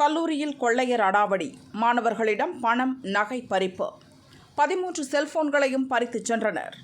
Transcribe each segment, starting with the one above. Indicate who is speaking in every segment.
Speaker 1: கல்லூரியில் கொள்ளையர் அடாவடி. மாணவர்களிடம் பணம் நகை பறிப்பு. பதிமூன்று செல்போன்களையும் பறித்துச் சென்றனர்.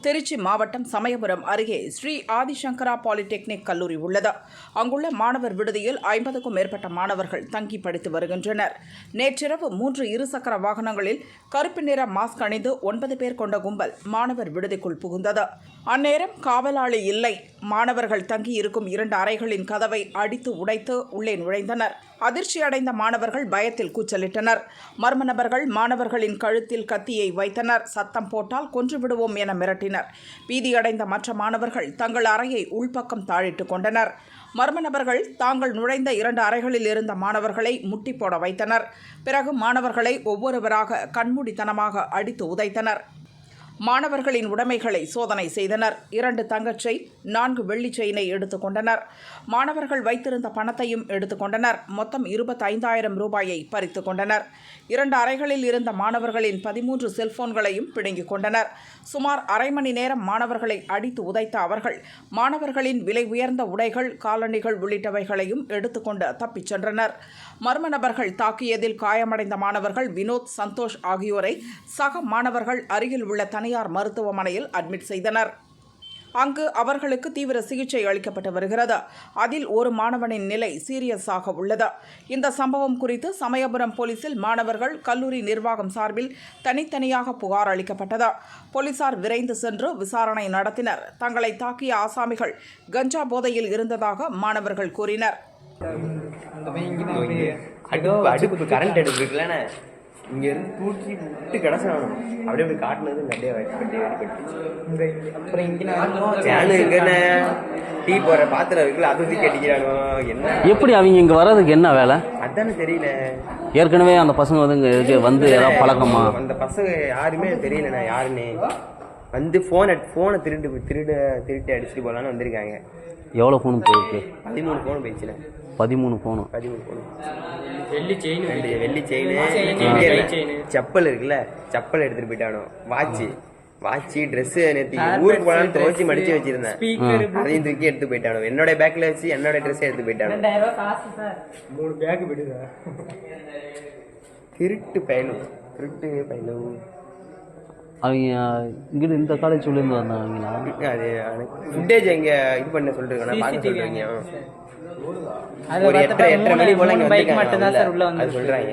Speaker 1: திருச்சி மாவட்டம் சமயபுரம் அருகே ஸ்ரீ ஆதிசங்கரா பாலிடெக்னிக் கல்லூரி உள்ளது. அங்குள்ள மாணவர் விடுதியில் ஐம்பதுக்கும் மேற்பட்ட மாணவர்கள் தங்கி படித்து வருகின்றனர். நேற்றிரவு மூன்று இருசக்கர வாகனங்களில் கருப்பு நிற மாஸ்க் அணிந்து ஒன்பது பேர் கொண்ட கும்பல் மாணவர் விடுதிக்குள் புகுந்தது. அந்நேரம் காவலாளி இல்லை. மாணவர்கள் தங்கியிருக்கும் இரண்டு அறைகளின் கதவை அடித்து உடைத்து உள்ளே நுழைந்தனர். அதிர்ச்சியடைந்த மாணவர்கள் பயத்தில் கூச்சலிட்டனர். மர்ம நபர்கள் மாணவர்களின் கழுத்தில் கத்தியை வைத்தனர். சத்தம் போட்டால் கொன்றுவிடுவோம் என மிரட்டினர். பீதியடைந்த மற்ற மாணவர்கள் தங்கள் அறையை உள்பக்கம் தாழிட்டு கொண்டனர். மர்ம நபர்கள் தாங்கள் நுழைந்த இரண்டு அறைகளில் இருந்த மாணவர்களை முட்டி போட வைத்தனர். பிறகு மாணவர்களை ஒவ்வொருவராக கண்மூடித்தனமாக அடித்து உதைத்தனர். மாணவர்களின் உடைமைகளை சோதனை செய்தனர். இரண்டு தங்கச்சை நான்கு வெள்ளிச் செயினை எடுத்துக்கொண்டனர் மாணவர்கள் வைத்திருந்த பணத்தையும் எடுத்துக்கொண்டனர் மொத்தம் இருபத்தைந்தாயிரம் ரூபாயை பறித்து கொண்டனர். இரண்டு அறைகளில் இருந்த மாணவர்களின் பதிமூன்று செல்போன்களையும் பிடுங்கிக் கொண்டனர். சுமார் அரை மணி நேரம் மாணவர்களை அடித்து உதைத்த அவர்கள் மாணவர்களின் விலை உயர்ந்த உடைகள் காலணிகள் உள்ளிட்டவைகளையும் எடுத்துக்கொண்டு தப்பிச் சென்றனர். மர்ம நபர்கள் தாக்கியதில் காயமடைந்த மாணவர்கள் வினோத் சந்தோஷ் ஆகியோரை சக மாணவர்கள் அருகில் உள்ள தனியார் மருத்துவமனையில் அட்மிட் செய்தனர். அங்கு அவர்களுக்கு தீவிர சிகிச்சை அளிக்கப்பட்டு வருகிறது. அதில் ஒரு மாணவனின் நிலை சீரியஸாக உள்ளது. இந்த சம்பவம் குறித்து சமயபுரம் போலீசில் மாணவர்கள் கல்லூரி நிர்வாகம் சார்பில் தனித்தனியாக புகார் அளிக்கப்பட்டது. போலீசார் விரைந்து சென்று விசாரணை நடத்தினர். தங்களை தாக்கிய ஆசாமிகள் கஞ்சா போதையில் இருந்ததாக மாணவர்கள் கூறினர்.
Speaker 2: அடுப்பு அடுப்பு கரண்ட் அடுப்பு இருக்குல்லண்ணே இங்க இருந்து தூக்கி விட்டு கிடச்சானும் அப்படியே அப்படி காட்டினது அப்படியே வெட்டி வெட்டி வெட்டி
Speaker 3: அப்புறம் இங்கே
Speaker 2: டீ போற பாத்திரம் இருக்குல்ல அது தூக்கி அடிக்கிறானோ என்ன?
Speaker 4: எப்படி அவங்க இங்க வர்றதுக்கு என்ன வேலை?
Speaker 2: அதானே தெரியல.
Speaker 4: ஏற்கனவே அந்த பசங்க வந்து இங்க வந்து ஏதாவது பழக்கமா?
Speaker 2: அந்த பசங்க யாருமே தெரியலண்ணே யாருன்னு. வந்து போனை போனை திருட்டு திருடு திருட்டு அடிச்சுட்டு போலான்னு வந்திருக்காங்க.
Speaker 4: எவ்வளோ ஃபோன் போயிருக்கு?
Speaker 2: பதிமூணு போன் போயிடுச்சுண்ணே.
Speaker 4: பதிமூணு ஃபோனு
Speaker 2: பதிமூணு போன்
Speaker 3: வெள்ளி செயின்
Speaker 2: ரெண்டு வெள்ளி
Speaker 3: செயின்.
Speaker 2: செப்பல் இருக்குல்ல செப்பல் எடுத்துட்டு போயிட்டானோ. வாட்ச் வாட்ச் Dress நேத்து ஊருக்கு போனாலும் துவச்சி மடிச்சு வச்சிருந்தேன். அதையும் தூக்கி எடுத்து போயிட்டானோ. என்னோட பேக்ல வச்சு என்னோட ட்ரெஸ் எடுத்து போயிட்டானோ.
Speaker 3: மூணு பேக் விடுதா?
Speaker 2: திருட்டு பயலும். திருட்டு பயலும்.
Speaker 4: அவங்க இங்கிட்டு இந்த காலேஜ் உள்ளேருந்து வந்தாங்களா?
Speaker 2: அது ஃபுட்டேஜ் எங்க இது பண்ண சொல்லிருக்கேன் பார்க்க சொல்றீங்க.
Speaker 3: அது
Speaker 2: ஒரு எட்டரை எட்டரை மணி போல இங்க
Speaker 3: பைக்
Speaker 2: வந்துருக்காங்க.
Speaker 3: மட்டும் தான் சார் உள்ள
Speaker 2: அது
Speaker 3: வந்து
Speaker 2: சொல்றாங்க.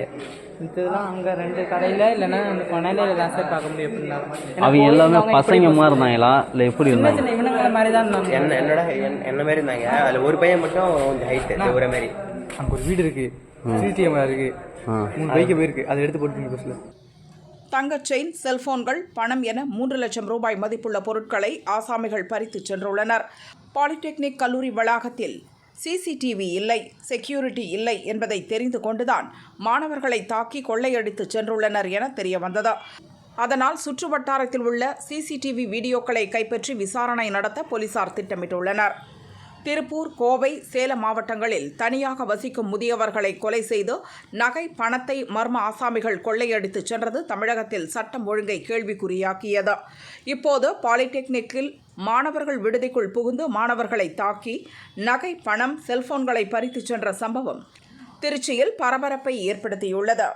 Speaker 3: இதெல்லாம் அங்க ரெண்டு கடையில இல்லைன்னா அந்த கொனையில தான் சார் பார்க்க முடியும் எப்படின்னா.
Speaker 4: அவங்க எல்லாமே பசங்க மாதிரி இருந்தாங்களா? இல்லை எப்படி இருந்தாங்க?
Speaker 3: சின்ன இவனுங்களை மாதிரி தான் இருந்தாங்க.
Speaker 2: என்ன என்னோட என்- என்ன மாதிரி இருந்தாங்க? அதுல ஒரு பையன் மட்டும் கொஞ்சம் ஹைட் ஒரு மாதிரி.
Speaker 5: அங்க ஒரு வீடு இருக்கு. சிசிடிஎம் இருக்கு.
Speaker 4: ஆ.
Speaker 5: மூணு பைக்கு போயிருக்கு. அதை எடுத்து போட்டு பஸ்ல
Speaker 1: தங்கச் செயின் செல்போன்கள் பணம் என மூன்று லட்சம் ரூபாய் மதிப்புள்ள பொருட்களை ஆசாமிகள் பறித்துச் சென்றுள்ளனர். பாலிடெக்னிக் கல்லூரி வளாகத்தில் சிசிடிவி இல்லை செக்யூரிட்டி இல்லை என்பதை தெரிந்து கொண்டுதான் மாணவர்களை தாக்கி கொள்ளையடித்து சென்றுள்ளனர் என தெரிய வந்தது அதனால் சுற்று வட்டாரத்தில் உள்ள சிசிடிவி வீடியோக்களை கைப்பற்றி விசாரணை நடத்த போலீசார் திட்டமிட்டுள்ளனர். திருப்பூர் கோவை சேலம் மாவட்டங்களில் தனியாக வசிக்கும் முதியவர்களை கொலை செய்து நகை பணத்தை மர்ம ஆசாமிகள் கொள்ளையடித்து சென்றது தமிழகத்தில் சட்டம் ஒழுங்கை கேள்விக்குறியாக்கியது. இப்போது பாலிடெக்னிக்கில் மாணவர்கள் விடுதிக்குள் புகுந்து மாணவர்களை தாக்கி நகை பணம் செல்போன்களை பறித்துச் சென்ற சம்பவம் திருச்சியில் பரபரப்பை ஏற்படுத்தியுள்ளது.